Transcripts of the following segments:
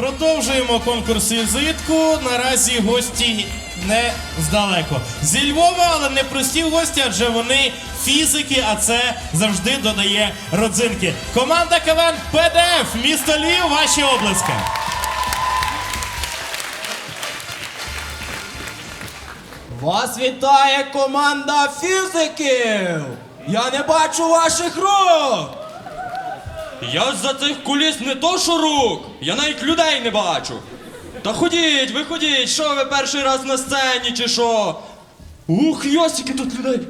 Продовжуємо конкурс візитку. Наразі гості не здалеко. Зі Львова, але не прості гості, адже вони фізики, а це завжди додає родзинки. Команда КВН ПДФ, місто Львів, ваші облески. Вас вітає команда фізиків! Я не бачу ваших рук! Я з-за цих куліс не то що рук, я навіть людей не бачу. Та ходіть, виходіть, що ви перший раз на сцені чи що? Ух, йосики тут людей.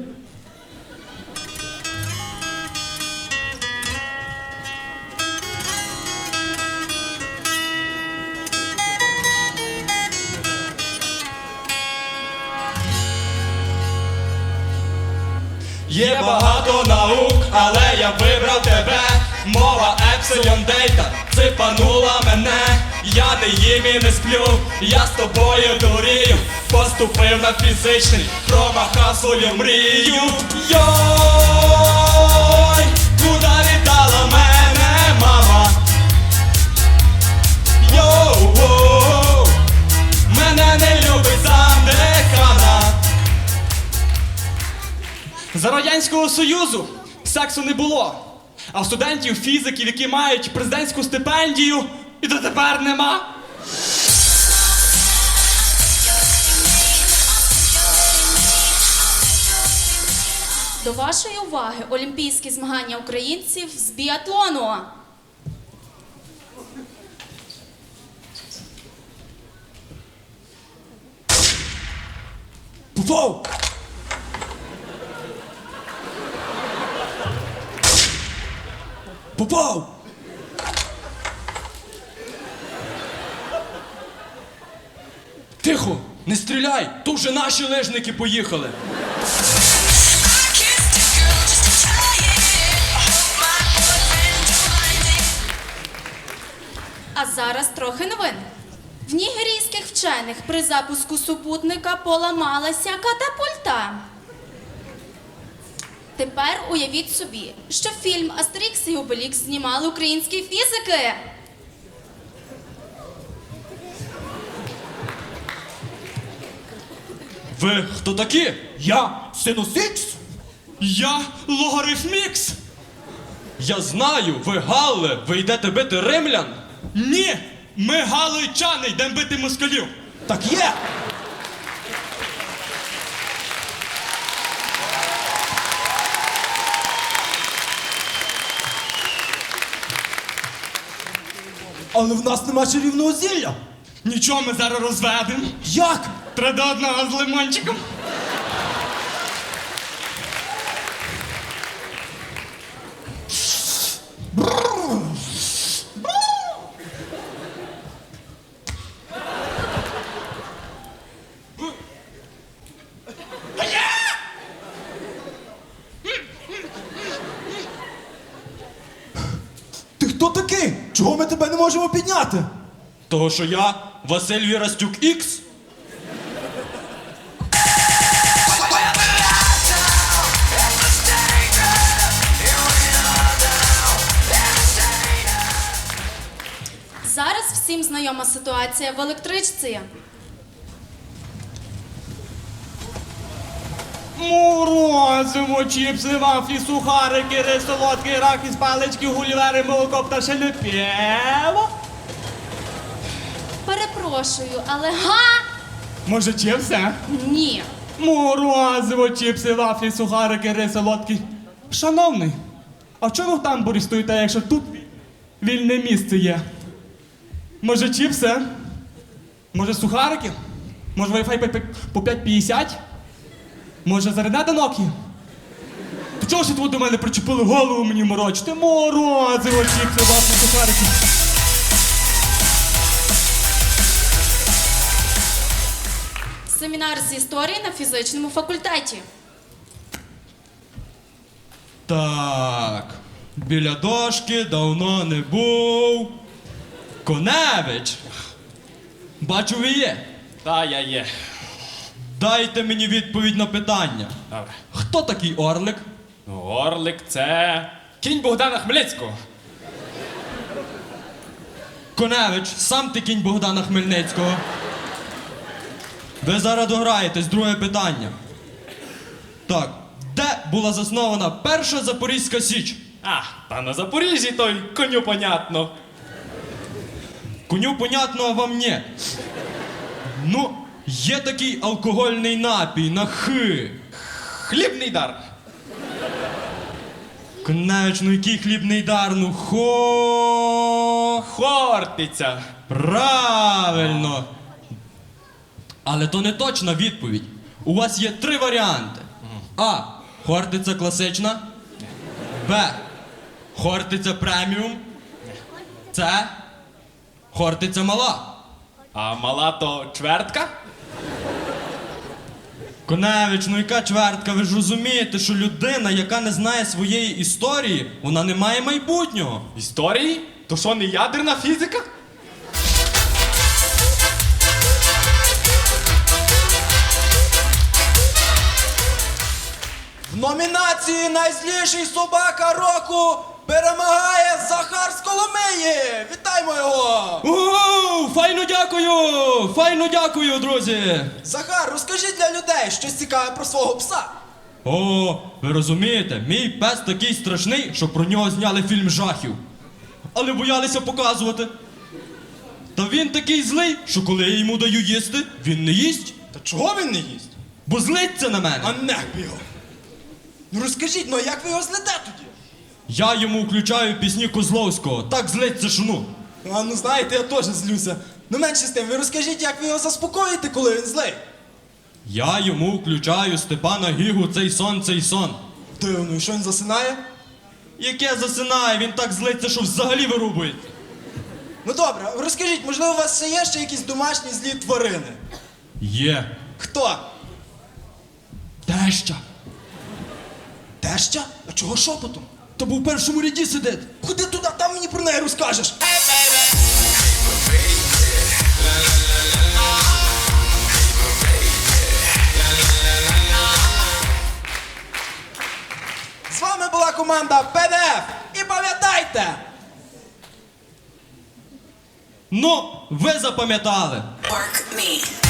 Є багато наук, але я вибрав тебе. Епсилон Дейта ципанула мене. Я не їм і не сплю, я з тобою дурію. Поступив на фізичний, промахав свою мрію. Йой, куди віддала мене, мама? Йоу, мене не любить замдекана. За Радянського Союзу сексу не було. А студентів фізиків, які мають президентську стипендію, і дотепер нема. До вашої уваги олімпійські змагання українців з біатлону. Попов! Попов! Тихо, не стріляй! Тут вже наші лижники поїхали. А зараз трохи новин. В нігерійських вчених при запуску супутника поламалася катапульта. Тепер уявіть собі, що фільм Астерікс і Обелікс знімали українські фізики. Ви хто такі? Я синус Ікс! Я логарифмікс. Я знаю, ви Галли, ви йдете бити римлян. Ні, ми галичани йдемо бити москалів. Так є! Але в нас нема чарівного зілля! Нічого ми зараз розведемо. Як? Треба до одного з лимончиком. Хто такий? Чого ми тебе не можемо підняти? Того, що я Василь Вірастюк Ікс. Зараз всім знайома ситуація в електричці. Морозиво, чіпси, вафлі, сухарики, рис, солодкий, рахіс, палички, гулівери, молоко, пташине пєво. Перепрошую, але га? Може, чіпси? Ні. Морозиво, чіпси, вафлі, сухарики, рис, солодкий. Шановний, а чого ви в тамбурі стоїте, якщо тут вільне місце є? Може, чіпси? Може, сухарики? Може, Wi-Fi по- по 5,50? Може, зарядати Nokia? То чого ж ви до мене причепили голову мені морочити? Морозиво, чіпси, вафлі, сухарики. Семінар з історії на фізичному факультеті. Так. Біля дошки давно не був. Коневич. Бачу, ви є. Та я є. Дайте мені відповідь на питання. Добре. Хто такий орлик? Ну, Орлик це кінь Богдана Хмельницького. Коневич, сам ти кінь Богдана Хмельницького. Ви зараз дограєтесь, друге питання. Так, де була заснована перша Запорізька Січ? А, та на Запоріжжі той коню понятно. Коню понятно, а вам ні. Ну, є такий алкогольний напій на Х. Хлібний дар. Коневич, ну який хлібний дар, ну хо. Хортиця. Правильно. Але то не точна відповідь. У вас є три варіанти: А. Хортиця класична. Б. Хортиця преміум. С. Хортиця мала. А мала то чвертка? Коневич, ну яка чвертка, ви ж розумієте, що людина, яка не знає своєї історії, вона не має майбутнього. Історії? То що не ядерна фізика? Номінації Найзліший собака року перемагає Захар з Коломиї! Вітаємо його! Ууу, файно дякую! Файно дякую, друзі! Захар, розкажи для людей щось цікаве про свого пса. О, ви розумієте, мій пес такий страшний, що про нього зняли фільм жахів. Але боялися показувати. Та він такий злий, що коли я йому даю їсти, він не їсть, Та чого він не їсть? бо злиться на мене. А не його. Ну розкажіть, ну а як ви його злете тоді? Я йому включаю пісні Козловського, так злиться шуну. А ну знаєте, я теж злюся. Ну менше з тим, ви розкажіть, як ви його заспокоїте, коли він злий. Я йому включаю Степана Гігу цей сон, цей сон. Дивно, і що він засинає? Яке засинає, він так злиться, що взагалі вирубується. Ну добре, розкажіть, можливо, у вас ще є ще якісь домашні злі тварини? Є. Хто? Теща. Теща? А чого шепотом? То був в першому ряді сидить. Куди туди, там мені про неї розкажеш. З вами була команда ПДФ. І пам'ятайте! Ну, ви запам'ятали. Work me.